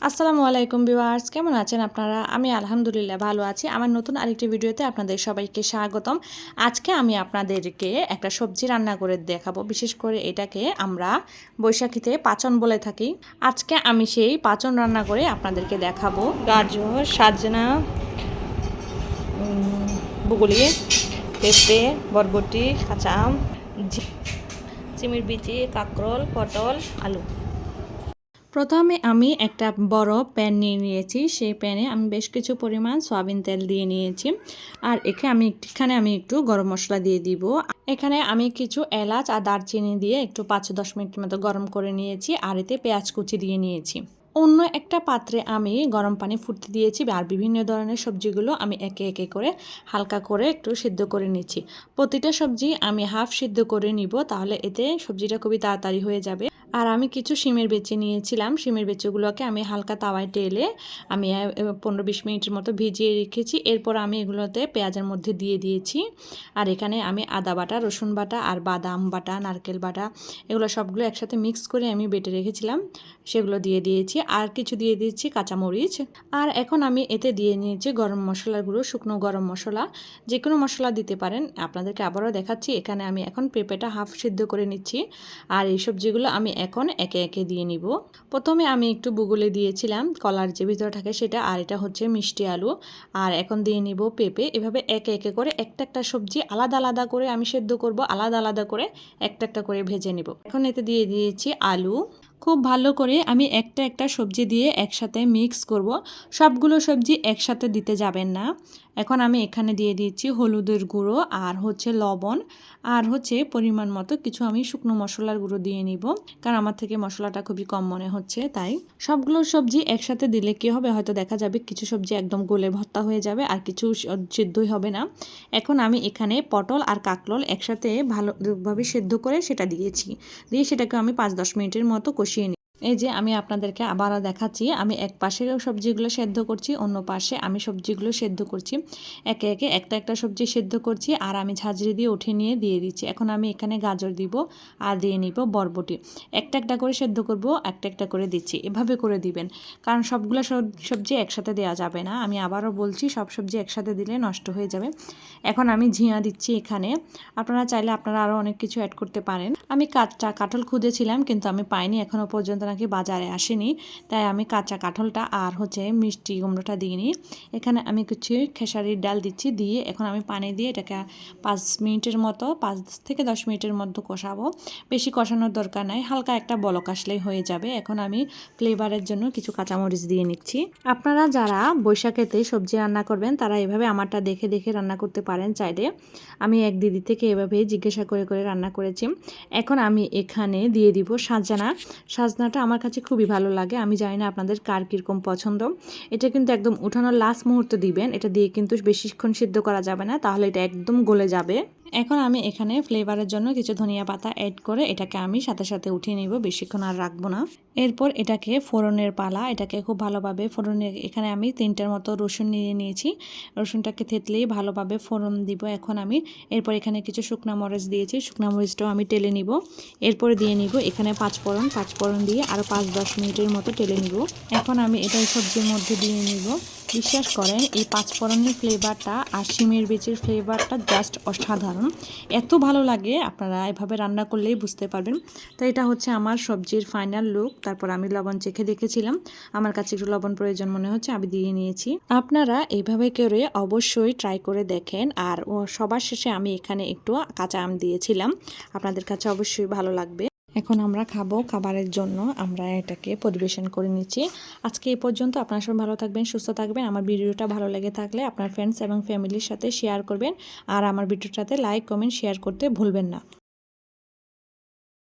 আসসালামু আলাইকুম ভিউয়ার্স, কেমন আছেন আপনারা? আমি আলহামদুলিল্লাহ ভালো আছি। আমার নতুন আরেকটি ভিডিওতে আপনাদের সবাইকে স্বাগতম। আজকে আমি আপনাদেরকে একটা সবজি রান্না করে দেখাবো। বিশেষ করে এটাকে আমরা বৈশাখীতে পাচন বলে থাকি। আজকে আমি সেই পাচন রান্না করে আপনাদেরকে দেখাবো। গাজর, সাজনা বুগুলি, পেঁপে, বরবটি, কাঁচা আম চিমির বিচি, কাঁকরোল, পটল, আলু। প্রথমে আমি একটা বড় প্যান নিয়ে নিয়েছি। সেই প্যানে আমি বেশ কিছু পরিমাণ সয়াবিন তেল দিয়ে নিয়েছি। আর এখানে আমি এখানে আমি একটু গরম মশলা দিয়ে দিব। এখানে আমি কিছু এলাচ আর দারচিনি দিয়ে একটু পাঁচ দশ মিনিট মতো গরম করে নিয়েছি। আর এতে পেঁয়াজ কুচি দিয়ে নিয়েছি। অন্য একটা পাত্রে আমি গরম পানি ফুটতে দিয়েছি আর বিভিন্ন ধরনের সবজিগুলো আমি একে একে করে হালকা করে একটু সিদ্ধ করে নিচ্ছি। প্রতিটা সবজি আমি হাফ সিদ্ধ করে নিব, তাহলে এতে সবজিটা খুবই তাড়াতাড়ি হয়ে যাবে। আর আমি কিছু শিমের বেচে নিয়েছিলাম। শিমের বেচেগুলোকে আমি হালকা তাওয়ায় টেলে আমি পনেরো বিশ মিনিটের মতো ভিজিয়ে রেখেছি। এরপর আমি এগুলোতে পেঁয়াজের মধ্যে দিয়ে দিয়েছি। আর এখানে আমি আদা বাটা, রসুন বাটা আর বাদাম বাটা, নারকেল বাটা এগুলো সবগুলো একসাথে মিক্স করে আমি বেটে রেখেছিলাম। সেগুলো দিয়ে দিয়েছি। আর কিছু দিয়ে দিয়েছি কাঁচামরিচ। আর এখন আমি এতে দিয়ে নিয়েছি গরম মশলার গুঁড়ো, শুকনো গরম মশলা। যে কোনো মশলা দিতে পারেন। আপনাদেরকে আবারও দেখাচ্ছি। এখানে আমি এখন পেঁপেটা হাফ সিদ্ধ করে নিচ্ছি। আর এই সবজিগুলো আমি এখন একে একে দিয়ে নিব। প্রথমে আমি একটু বুগুলে দিয়েছিলাম, কলার যে ভিতরে থাকে সেটা, আর এটা হচ্ছে মিষ্টি আলু। আর এখন দিয়ে নিব পেঁপে। এভাবে একে একে করে একটা একটা সবজি আলাদা আলাদা করে আমি সেদ্ধ করব, আলাদা আলাদা করে একটা একটা করে ভেজে নিব। এখন এতে দিয়ে দিয়েছি আলু। খুব ভালো করে আমি একটা একটা সবজি দিয়ে একসাথে মিক্স করব। সবগুলো সবজি একসাথে দিতে যাবেন না। এখন আমি এখানে দিয়ে দিচ্ছি হলুদের গুঁড়ো আর হচ্ছে লবণ। আর হচ্ছে পরিমাণ মতো কিছু আমি শুকনো মশলার গুঁড়ো দিয়ে নিব। কারণ আমার থেকে মশলাটা খুবই কম মনে হচ্ছে, তাই। সবগুলো সবজি একসাথে দিলে কি হবে? হয়তো দেখা যাবে কিছু সবজি একদম গোলে ভর্তা হয়ে যাবে আর কিছু সেদ্ধই হবে না। এখন আমি এখানে পটল আর কাকলল একসাথে ভালোভাবে সেদ্ধ করে সেটা দিয়েছি। দিয়ে সেটাকে আমি পাঁচ দশ মিনিটের মতো কষিয়ে নিই এই যে আমি আপনাদেরকে আবারও দেখাচ্ছি, আমি এক পাশে সবজিগুলো সেদ্ধ করছি, অন্য পাশে আমি সবজিগুলো সেদ্ধ করছি। একে একে একটা একটা সবজি সেদ্ধ করছি আর আমি ঝাঁঝরি দিয়ে উঠে নিয়ে দিয়ে দিচ্ছি। এখন আমি এখানে গাজর দিব আর দিয়ে নিব বরবটি। একটা একটা করে সেদ্ধ করব, একটা একটা করে দিচ্ছি। এভাবে করে দিবেন, কারণ সবগুলো সব- সবজি একসাথে দেওয়া যাবে না। আমি আবারও বলছি, সব সবজি একসাথে দিলে নষ্ট হয়ে যাবে। এখন আমি ঝিঙা দিচ্ছি এখানে। আপনারা চাইলে আপনারা আরও অনেক কিছু অ্যাড করতে পারেন। আমি কাঁচা কাঁঠাল খুঁজেছিলাম, কিন্তু আমি পাইনি। এখনও পর্যন্ত নাকি বাজারে আসেনি, তাই আমি কাঁচা কাঁঠালটা আর হচ্ছে মিষ্টি কুমড়োটা দিইনি। এখানে আমি কিছু খেসারির ডাল দিচ্ছি, দিয়ে এখন আমি পানি দিয়ে এটাকে পাঁচ মিনিটের মতো, পাঁচ থেকে দশ মিনিটের মধ্যে কষাবো। বেশি কষানোর দরকার নাই, হালকা একটা বলক আসলেই হয়ে যাবে। এখন আমি ফ্লেভারের জন্য কিছু কাঁচামরিচ দিয়ে নিচ্ছি। আপনারা যারা বৈশাখেতে সবজি রান্না করবেন, তারা এভাবে আমারটা দেখে দেখে রান্না করতে পারেন চাইলে। আমি এক দিদি থেকে এভাবে জিজ্ঞাসা করে করে রান্না করেছি। এখন আমি এখানে দিয়ে দিব সাজানা। সাজনাটা আমার কাছে খুবই ভালো লাগে। আমি জানি না আপনাদের কার কীরকম পছন্দ। এটা কিন্তু একদম উঠানোর লাস্ট মুহূর্তে দিবেন। এটা দিয়ে কিন্তু বেশিক্ষণ সিদ্ধ করা যাবে না। তাহলে এটা একদম গলে যাবে। এখন আমি এখানে ফ্লেভারের জন্য কিছু ধনিয়া পাতা অ্যাড করে এটাকে আমি সাথে সাথে উঠিয়ে নিব, বেশিক্ষণ আর রাখব না। এরপর এটাকে ফোড়নের পালা, এটাকে খুব ভালোভাবে ফোড়নের এখানে আমি তিনটার মতো রসুন নিয়ে নিয়েছি। রসুনটাকে থেতলেই ভালোভাবে ফোড়ন দিব এখন আমি। এরপর এখানে কিছু শুকনা মরিচ দিয়েছি, শুকনা মরিচটাও আমি টেলে নিব। এরপরে দিয়ে নিব এখানে পাঁচ ফোড়ন পাঁচ ফোড়ন দিয়ে আরও পাঁচ দশ মিনিটের মতো টেলে নিব। এখন আমি এটা এই সবজির মধ্যে দিয়ে নিব। বিশ্বাস করেন, এই পাঁচফোড়নের ফ্লেভারটা আর শিমের বিচির ফ্লেভারটা জাস্ট অসাধারণ। এত ভালো লাগে, আপনারা এভাবে রান্না করলেই বুঝতে পারবেন। তো এটা হচ্ছে আমার সবজির ফাইনাল লুক তারপর আমি লবণ চেখে দেখেছিলাম। আমার কাছে একটু লবণ প্রয়োজন মনে হচ্ছে, আমি দিয়ে নিয়েছি। আপনারা এইভাবে করে অবশ্যই ট্রাই করে দেখেন, আর সবার শেষে আমি এখানে একটু কাঁচা আম দিয়েছিলাম। আপনাদের কাছে অবশ্যই ভালো লাগবে। এখন আমরা খাব খাবারের জন্য। আমরা এটাকে পরিবেশন করে নিচ্ছি। আজকে এই পর্যন্ত আপনার সব ভালো থাকবেন, সুস্থ থাকবেন। আমার ভিডিওটা ভালো লেগে থাকলে আপনার ফ্রেন্ডস এবং ফ্যামিলির সাথে শেয়ার করবেন। আর আমার ভিডিওটাতে লাইক কমেন্ট শেয়ার করতে ভুলবেন না।